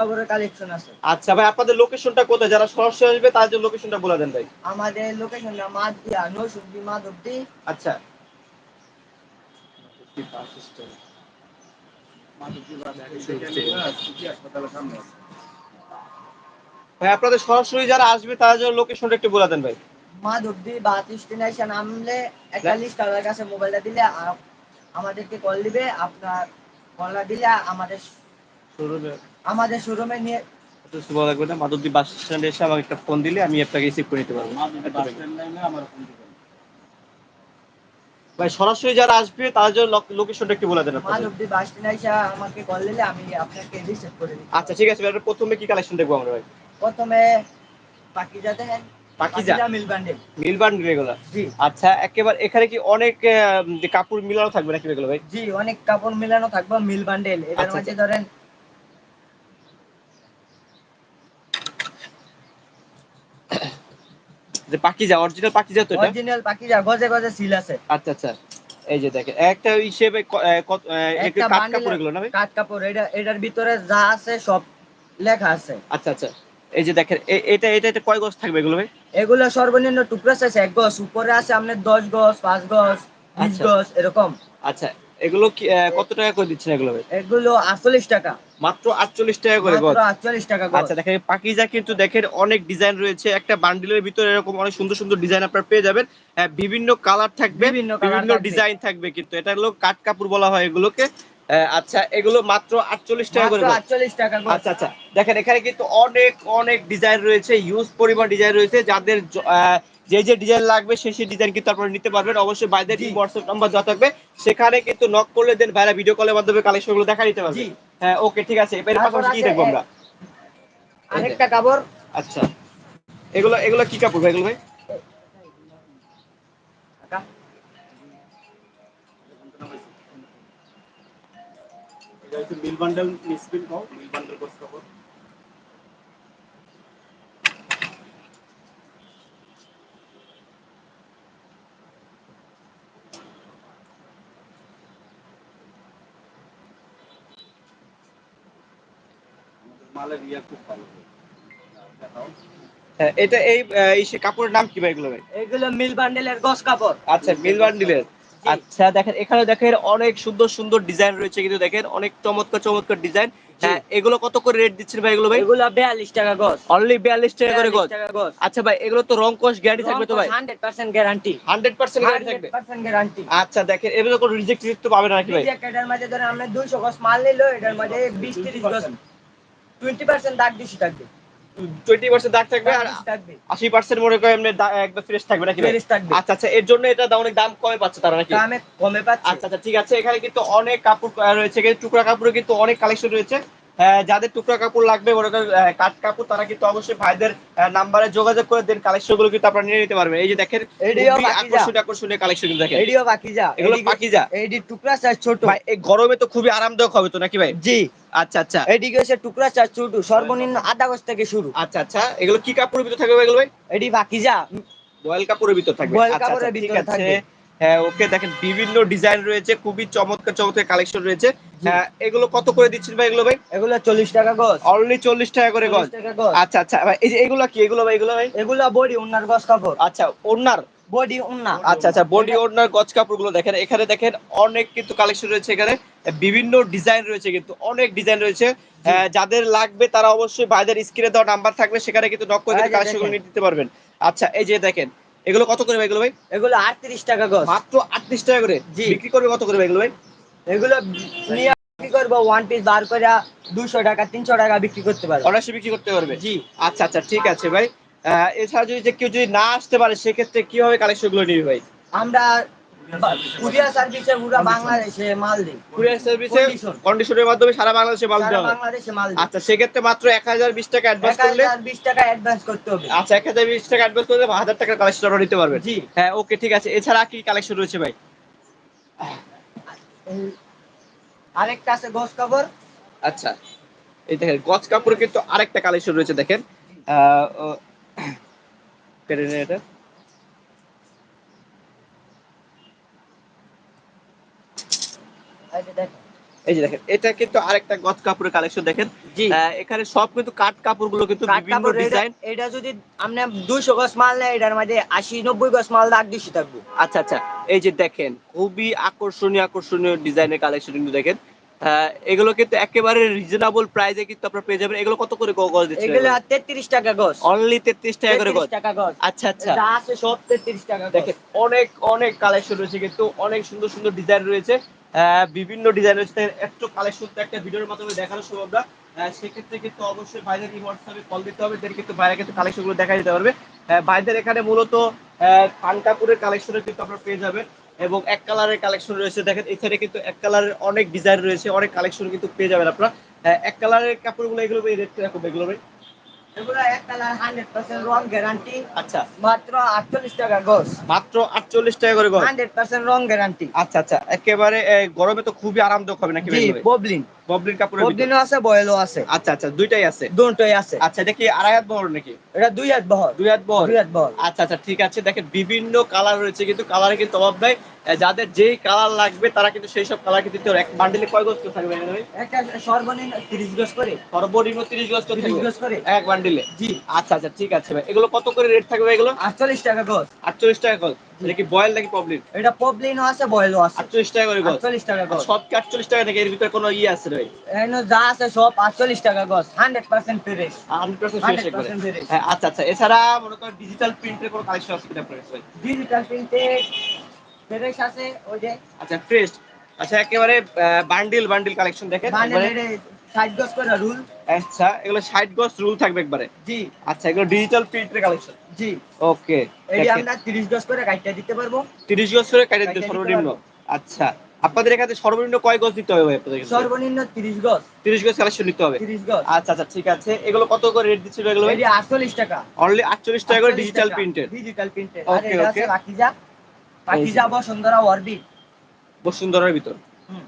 কাপড়ের কালেকশন আছে। আচ্ছা ভাই আপনাদের লোকেশনটা কোথায়? যারা সরাসরি আসবে তাদের লোকেশনটা বলে দেন ভাই। আমাদের লোকেশনটা মাদিয়া নৌসুদ্দি মাধবদি। আচ্ছা। ভাই আপনাদের সরাসরি যারা আসবে তাদের জন্য লোকেশনটা একটু বলে দেন ভাই। মাধবদি বা ডেস্টিনেশন আমলে একটা লিস্ট তাদের কাছে মোবাইলটা দিলে আমাদেরকে কল দিবে আপনার কলটা দিলে আমাদের আমাদের শোরুমে নিয়ে লাগবে না? মাধবদী বাস স্ট্যান্ডে এসে আমাকে একটা ফোন দিলে আমি আপনাকে রিসিভ করে নিতে পারব। ভাই সরাসরি যারা আসবে জন্য লোকেশনটা একটু বলে দেন আপনাদের। মাধবদি বাস স্ট্যান্ডে আমাকে কল দিলে আমি আপনাকে রিসিভ করে দিই আচ্ছা ঠিক আছে ভাই প্রথমে কি কালেকশন দেখব আমরা ভাই? প্রথমে পাকিজা দেখেন পাকিজা? মিল বান্ডেল মিলবান এগুলো জি। আচ্ছা একেবারে এখানে কি অনেক আহ, কাপড় মিলানো থাকবে নাকি এগুলো ভাই? জি অনেক কাপড় মিলানো থাকবে মিল বান্ডেল এটার আচ্ছা, মধ্যে ধরেন যে পাকিজা অরিজিনাল পাকিজা তো এটা? অরিজিনাল পাকিজা গজে গজে সিল আছে। আচ্ছা আচ্ছা। এই যে দেখেন একটা হিসেবে কত একটা কাট কাপড় এগুলো না ভাই? কাঠ কাপড় এটা এটার ভিতরে যা আছে সব লেখা আছে। আচ্ছা আচ্ছা। এই যে দেখেন এটা এটা এটা কয় গজ থাকবে এগুলো ভাই? এগুলো সর্বনিম্ন টুকরা আছে এক গজ উপরে আছে আপনার দশ গজ পাঁচ গজ বিশ আচ্ছা। গজ এরকম। আচ্ছা এগুলো কত টাকা করে দিচ্ছেন এগুলো এগুলো আটচল্লিশ টাকা। মাত্র আটচল্লিশ টাকা করে মাত্র আটচল্লিশ টাকা আচ্ছা দেখেন পাকিজা কিন্তু দেখেন অনেক ডিজাইন রয়েছে। একটা বান্ডিলের ভিতরে এরকম অনেক সুন্দর সুন্দর ডিজাইন আপনারা পেয়ে যাবেন। বিভিন্ন কালার থাকবে বিভিন্ন ডিজাইন থাকবে। কিন্তু। এটা হলো কাট কাপড় বলা হয় এগুলোকে। আচ্ছা এগুলো মাত্র আটচল্লিশ টাকা করে। আটচল্লিশ টাকা আচ্ছা আচ্ছা দেখেন এখানে কিন্তু অনেক অনেক ডিজাইন রয়েছে। ইউজ পরিমাণ ডিজাইন রয়েছে। যাদের যে যে ডিজাইন লাগবে সেই সেই ডিজাইন কিন্তু আপনারা নিতে পারবেন। অবশ্যই বাইদের। হোয়াটসঅ্যাপ নাম্বার দেওয়া থাকবে। সেখানে কিন্তু নক করলে দেন বাইরে ভিডিও কলের মাধ্যমে কালেকশনগুলো দেখা দিতে পারবে। জি। হ্যাঁ ওকে ঠিক আছে। এবার পাশাপাশি কি দেখব আমরা? আরেকটা কাপড়। আচ্ছা। এগুলো এগুলো কি কাপড় ভাই এগুলো ভাই? মিল বান্ডেল মিসপ্রিন্ট পাও মিল বান্ডেল কোর্স কাপড়। মালের ইয়া খুব ভালো। হ্যাঁ, এটা এই এই কাপড়ের নাম কি ভাই এগুলো ভাই? এগুলো মিল বান্ডেলের গজ কাপড়। আচ্ছা মিল বান্ডিলের। আচ্ছা দেখেন এখানে দেখেন অনেক সুন্দর সুন্দর ডিজাইন রয়েছে কিন্তু দেখেন অনেক চমৎকার চমৎকার ডিজাইন। হ্যাঁ এগুলো কত করে রেট দিচ্ছেন ভাই এগুলো ভাই? এগুলো বিয়াল্লিশ টাকা গজ অনলি বিয়াল্লিশ টাকা করে গজ 42 আচ্ছা ভাই এগুলো তো রং কোশ গ্যারান্টি থাকবে তো ভাই? Hundred percent guarantee hundred percent guarantee থাকবে? আচ্ছা দেখেন এগুলো কোনো রিজেক্ট রিজেক্ট তো পাবে না নাকি ভাই? এটার মাঝে ধরেন আমরা দুইশো গজ মাল নিলো এটার মাঝে বিশ তিরিশ গজ টোয়েন্টি পার্সেন্ট দাগ বেশি থাকবে। টোয়েন্টি পার্সেন্ট দাগ থাকবে আর আশি পার্সেন্ট মনে করেন এমনি একবার ফ্রেশ থাকবে নাকি ফেরিস থাকবে। আচ্ছা আচ্ছা এর জন্য এটা অনেক দাম কমে পাচ্ছে তারা নাকি? দামে কমে পাচ্ছে। আচ্ছা আচ্ছা ঠিক আছে এখানে কিন্তু অনেক কাপড় রয়েছে টুকরা কাপড়ে কিন্তু অনেক কালেকশন রয়েছে। যাদের টুকরা কাপড় লাগবে মনে করেন কাঠ কাপড় তারা কিন্তু অবশ্যই ভাইদের নাম্বারে যোগাযোগ করে দেন কালেকশনগুলো কিন্তু আপনারা নিয়ে নিতে পারবেন। এই যে দেখেন খুবই আকর্ষণীয় আকর্ষণীয় কালেকশন কিন্তু দেখেন। এডিও পাকিজা এগুলো এডি টুকরা চার ছোট। ভাই এই গরমে তো খুবই আরামদায়ক হবে তো নাকি ভাই? জি। আচ্ছা আচ্ছা। এদিকে হচ্ছে টুকরা চার ছোট সর্বনিম্ন আধা গজ থেকে শুরু। আচ্ছা আচ্ছা। এগুলো কি কাপড়ের ভিতর থাকবে এগুলো ভাই? এডি পাকিজা বয়েল কাপড়ের ভিতর থাকবে। বয়েল আচ্ছা, কাপড়ের আচ্ছা, ভিতরে। থাকবে। হ্যাঁ ওকে দেখেন বিভিন্ন ডিজাইন রয়েছে খুবই চমৎকার চমৎকার কালেকশন রয়েছে। হ্যাঁ এগুলো কত করে দিচ্ছেন ভাই এগুলো ভাই? এগুলো চল্লিশ টাকা গজ। অনলি চল্লিশ টাকা করে গজ। 40 টাকা গজ। আচ্ছা আচ্ছা। ভাই এই যে এগুলো কি এগুলো ভাই এগুলো ভাই? এগুলো বডি উন্নার গজ কাপড়। আচ্ছা ওনার বডি উন্না আচ্ছা আচ্ছা বডি ওনার গজ কাপড়গুলো দেখেন। এখানে দেখেন অনেক কিন্তু কালেকশন রয়েছে এখানে। বিভিন্ন ডিজাইন রয়েছে কিন্তু অনেক ডিজাইন রয়েছে। যাদের লাগবে তারা অবশ্যই বাইরের স্ক্রিনে দেওয়া নাম্বার থাকবে সেখানে কিন্তু নক করে এই যে দেখেন। নিয়ে দিতে পারবেন। আচ্ছা এই যে দেখেন এগুলো কত করে ভাই এগুলো ভাই? এগুলো আটত্রিশ টাকা গজ। মাত্র আটত্রিশ টাকা করে? জি। বিক্রি করবে কত করে ভাই এগুলো ভাই? এগুলো নিয়ে বিক্রি করব ওয়ান পিস বার করে দুশো টাকা তিনশো টাকা বিক্রি করতে পারব। অনায়াসে বিক্রি করতে পারবে? জি। আচ্ছা আচ্ছা ঠিক আছে ভাই। এছাড়া যদি কেউ যদি না আসতে পারে সেক্ষেত্রে কীভাবে কালেকশনগুলো নিবে ভাই? আমরা কুরিয়ার সার্ভিসে পুরো বাংলাদেশে মাল দিই। কুরিয়ার সার্ভিসে কন্ডিশনের মাধ্যমে সারা বাংলাদেশে মাল দেওয়া বাংলাদেশে মাল আচ্ছা সেক্ষেত্রে মাত্র এক হাজার বিশ টাকা অ্যাডভান্স করলে বিশ টাকা অ্যাডভান্স করতে হবে। আচ্ছা এক হাজার বিশ টাকা অ্যাডভান্স করলে হাজার টাকার কালেকশন আপনারা নিতে পারবেন। জি। হ্যাঁ ওকে ঠিক আছে। এছাড়া কি কালেকশন রয়েছে ভাই? আরেকটা আছে গোস কাপড়। আচ্ছা। এই দেখেন গজ কাপড়ে কিন্তু আরেকটা কালেকশন রয়েছে দেখেন। আহ, কেটে এটা। এই যে দেখেন। এটা কিন্তু আরেকটা গজ কাপড়ের কালেকশন দেখেন। এখানে সব কিন্তু কাট কাপড়গুলো কিন্তু কাঠ বিভিন্ন ডিজাইন এটা যদি আপনি দুইশো গজ মাল নেয় এটার মধ্যে আশি নব্বই গজ মাল দাগ দুইশো থাকব। আচ্ছা আচ্ছা। এই যে দেখেন খুবই আকর্ষণীয় আকর্ষণীয় ডিজাইনের কালেকশন কিন্তু দেখেন। এগুলো কিন্তু একেবারে রিজনেবল প্রাইসে কিন্তু আপনারা পেয়ে যাবেন। এগুলো কত করে গজ দিচ্ছেন এগুলো তেত্রিশ টাকা গজ। অনলি তেত্রিশ টাকা করে গজ? 33 টাকা গজ। আচ্ছা আচ্ছা। যা আছে সব তেত্রিশ টাকা গজ। দেখেন অনেক অনেক কালেকশন রয়েছে কিন্তু অনেক সুন্দর সুন্দর ডিজাইন রয়েছে। বিভিন্ন ডিজাইন রয়েছে। একটু কালেকশন তো একটা ভিডিওর মাধ্যমে দেখানো সম্ভব না। সেক্ষেত্রে কিন্তু অবশ্যই ভাইদের এই হোয়াটসঅ্যাপে কল দিতে হবে। দেন কিন্তু ভাইরা কিন্তু কালেকশনগুলো দেখা দিতে পারবে। ভাইদের এখানে মূলত পান কাপড়ের কালেকশনের কিন্তু আপনারা পেয়ে যাবেন। এবং এক কালারের কালেকশন রয়েছে। দেখেন এখানে কিন্তু এক কালারের অনেক ডিজাইন রয়েছে অনেক কালেকশন কিন্তু পেয়ে যাবেন আপনারা। এক কালারের কাপড়গুলো এগুলো রেট কীরকম এগুলো ভাই? এগুলো এক কালার হান্ড্রেড পার্সেন্ট রং গ্যারান্টি আচ্ছা। মাত্র আটচল্লিশ টাকা গজ। মাত্র আটচল্লিশ টাকা করে গজ? হান্ড্রেড পার্সেন্ট রং গ্যারান্টি আচ্ছা আচ্ছা একেবারে গরমে তো খুবই আরামদায়ক হবে নাকি ববলিন। ববলিন কাপড়ের ববলিনও আছে বয়েলও আছে। আচ্ছা আচ্ছা দুইটাই আছে? দুটোই আছে। আচ্ছা এটা কি আড়াই হাত বহর নাকি? এটা দুই হাত বহর। দুই হাত বহর? দুই হাত বহর। আচ্ছা আচ্ছা ঠিক আছে। দেখেন বিভিন্ন কালার রয়েছে কিন্তু কালারে কিন্তু অভাব নাই। যাদের যেই কালার লাগবে তারা কিন্তু সেই সব কালার কিন্তু। এক বান্ডিলে কয় গজ করে থাকবে? একটা সর্বনিম্ন তিরিশ গজ করে। সর্বনিম্ন তিরিশ গজ করে গজ এক বান্ডিলে জি। আচ্ছা আচ্ছা ঠিক আছে ভাই। এগুলো কত করে রেট থাকবে এগুলো? আটচল্লিশ টাকা গজ। আটচল্লিশ টাকা গজ। এটা কি বয়েল নাকি এটা পবলিনও আছে বয়েলও আছে। আটচল্লিশ টাকা করে গজ আটচল্লিশ টাকা গজ সব কি আটচল্লিশ টাকা নাকি? এর ভিতরে কোনো ইয়ে আছে ভাই? এখানে যা আছে সব আটচল্লিশ টাকা গজ hundred percent fresh hundred percent শেষ একবারে। 100% ফ্রেশ হ্যাঁ আচ্ছা আচ্ছা। এছাড়া মনে করেন ডিজিটাল প্রিন্টের কোনো কালেকশন আছে কিনা কাছে ভাই? ডিজিটাল প্রিন্টে ফ্রেশ আছে ওই যে আচ্ছা ফ্রেশ আচ্ছা একেবারে বান্ডিল বান্ডিল কালেকশন দেখেন। ষাট গজ করে রুল আচ্ছা এগুলো ষাট গজ রুল থাকবে একবারে। জি। আচ্ছা এগুলো ডিজিটাল প্রিন্টের কালেকশন জি। ওকে। যে আমরা তিরিশ গজ করে কাটতে দিতে পারব। তিরিশ গজ করে কেটে দিতে সর্বনিম্ন। আচ্ছা। আপনাদের এখানে সর্বনিম্ন কয় গজ দিতে হবে আপনাদের সর্বনিম্ন তিরিশ গজ। তিরিশ গজ কালেকশন নিতে হবে। তিরিশ গজ। আচ্ছা আচ্ছা ঠিক আছে। এগুলো কত করে রেট দিচ্ছিল এগুলো এই যে আটচল্লিশ টাকা। অনলি আটচল্লিশ টাকা করে ডিজিটাল প্রিন্টের ডিজিটাল প্রিন্টের আর এটা আছে. পাকিজা। পাকিজা বসুন্ধরা অরবিট। বসুন্ধরার ভিতর। হুম।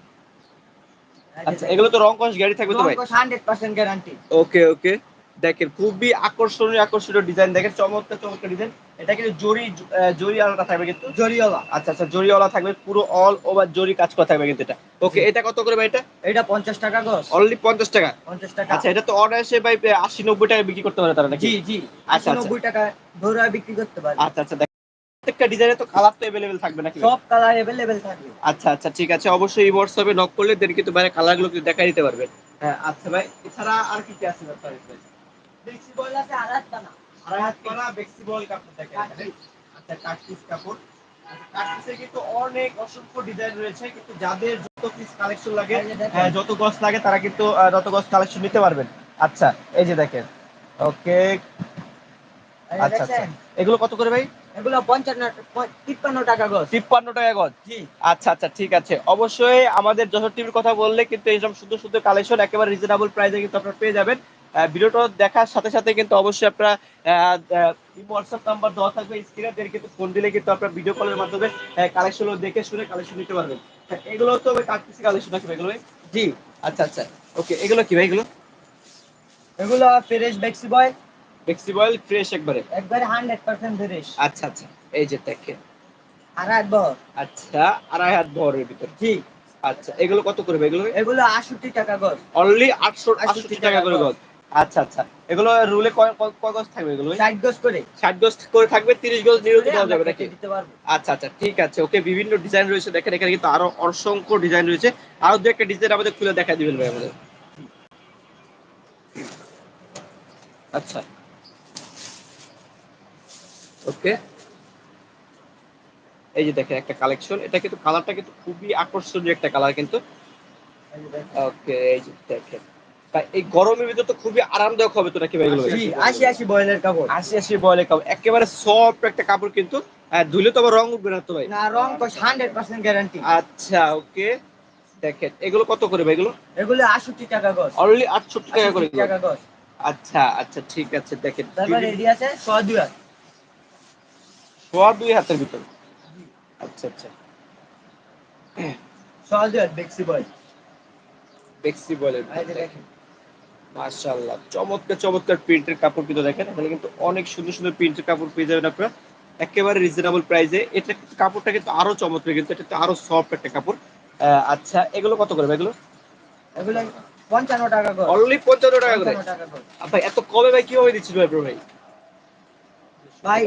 আচ্ছা এগুলো তো রং কস গ্যারি থাকবে তো ভাই? Hundred percent guarantee okay okay দেখেন খুবই আকর্ষণীয় আকর্ষণীয় ডিজাইন দেখেন চমৎকার চমৎকার ডিজাইন এটা কিন্তু জরি আহ, জরি আলাদা থাকবে কিন্তু? জরিওলা আচ্ছা আচ্ছা জরিওয়ালা থাকবে পুরো অল ওভার জরি কাজ করা থাকবে কিন্তু এটা। ওকে এটা কত করে ভাই এটা? এটা পঞ্চাশ টাকা গজ। অনলি পঞ্চাশ টাকা? পঞ্চাশ টাকা। আচ্ছা এটা তো অনায়াসে ভাই আশি নব্বই টাকা বিক্রি করতে পারে তারা নাকি? জি জি। আচ্ছা, আচ্ছা। নব্বই টাকা ধরে বিক্রি করতে পারে। আচ্ছা আচ্ছা প্রত্যেকটা ডিজাইনে তো কালার তো অ্যাভেলেবেল থাকবে নাকি সব কালার অ্যাভেলেবেল থাকবে। আচ্ছা আচ্ছা ঠিক আছে। অবশ্যই এই হোয়াটসঅ্যাপে নক করলে দেন কিন্তু বাইরে কালারগুলো কিন্তু দেখা দিতে পারবেন হ্যাঁ আচ্ছা ভাই এছাড়া আর কি কি আছে? বেশি বল আছে কাপড় থাকে আচ্ছা কাটপিস কাপড়। কাটপিসে কিন্তু অনেক অসংখ্য ডিজাইন রয়েছে কিন্তু যাদের যত পিস কালেকশন লাগে এই যে দেখেন। হ্যাঁ, যত গজ লাগে তারা কিন্তু তত গজ কালেকশন নিতে পারবেন। আচ্ছা এই যে দেখেন। ওকে। আচ্ছা আচ্ছা। এগুলো কত করে ভাই? এগুলো পঞ্চান্ন তিপ্পান্ন টাকা গজ। তিপ্পান্ন টাকা গজ? আচ্ছা আচ্ছা ঠিক আছে। অবশ্যই আমাদের যশোর টিভির কথা বললে কিন্তু এইসব সুন্দর সুন্দর কালেকশন একেবারে রিজনেবল প্রাইসে কিন্তু আপনারা পেয়ে যাবেন। ভিডিওটা দেখার সাথে সাথে কিন্তু অবশ্যই আপনারা হোয়াটসঅ্যাপ নাম্বার দেওয়া থাকবে স্ক্রিনে কিন্তু ফোন দিলে কিন্তু আপনারা ভিডিও কলের মাধ্যমে কালেকশন দেখে শুনে কালেকশন নিতে পারবেন। হ্যাঁ, এগুলো তো কাটপিসি কালেকশন আছে এগুলো জি আচ্ছা আচ্ছা। ওকে এগুলো কি ভাই এগুলো? এগুলো ফ্রেশ বেক্সি বয় ফ্লেক্সিবল ফ্রেশ একবারে। একবারে হান্ড্রেড পার্সেন্ট ফ্রেশ আচ্ছা আচ্ছা। এই যে দেখেন। আর একবার আচ্ছা আড়াই হাত বহরের ভিতর। জি। আচ্ছা এগুলো কত করে ভাই এগুলো এগুলো আষট্টি টাকা গজ। অনলি আটশো 68 আটষট্টি টাকা করে গজ। আচ্ছা আচ্ছা। এগুলো রুলে কয় কয়- গজ থাকবে এগুলো ষাট গজ করে। ষাট গজ করে থাকবে তিরিশ গজ নিয়েও দেওয়া যাবে নাকি? দিতে পারব। আচ্ছা আচ্ছা ঠিক আছে। ওকে বিভিন্ন ডিজাইন রয়েছে দেখেন এখানে কিন্তু আরও অসংখ্য ডিজাইন রয়েছে। আরও দু একটা ডিজাইন আমাদের খুলে দেখা দিবেন ভাই আমাদের। আচ্ছা। ওকে। এই যে দেখেন একটা কালেকশন এটা কিন্তু কালারটা কিন্তু খুবই আকর্ষণীয় একটা কালার কিন্তু। ওকে এই যে দেখেন। ভাই এই গরমের ভিতরে তো খুবই আরামদায়ক হবে তো নাকি ভাই এগুলো? আশি আশি বয়েলের কাপড়। আশি আশি বলে কাপড়। একেবারে সফট একটা কাপড় কিন্তু। ধুলে তো আবার রং উঠবে না তো ভাই? না রং হান্ড্রেড পার্সেন্ট গ্যারান্টি আচ্ছা ওকে দেখেন এগুলো কত করে ভাই এগুলো? এগুলো আষট্টি টাকা গজ। অনলি আটষট্টি টাকা করে টাকা গজ। আচ্ছা আচ্ছা ঠিক আছে দেখেন। তারপর এডি আছে ছ দুই হাত। সোয়া দুই হাতের ভিতর। আচ্ছা আচ্ছা। ছ দুই হাত বেক্সি বয় বেক্সি এই দেখেন। মাশাল্লাহ চমৎকার চমৎকার প্রিন্টের কাপড় কিন্তু দেখেন। এখানে কিন্তু অনেক সুন্দর সুন্দর প্রিন্টের কাপড় পেয়ে যাবেন আপনারা। একেবারে রিজনেবল প্রাইসে এটা কাপড়টা কিন্তু আরও চমৎকার কিন্তু এটা আরও সফট একটা কাপড়। আচ্ছা এগুলো কত করে এগুলো? পঞ্চান্ন টাকা করে। অনলি পঞ্চান্ন টাকা করে? ভাই এত কবে ভাই কীভাবে দিচ্ছিল ভাই ভাই? ভাই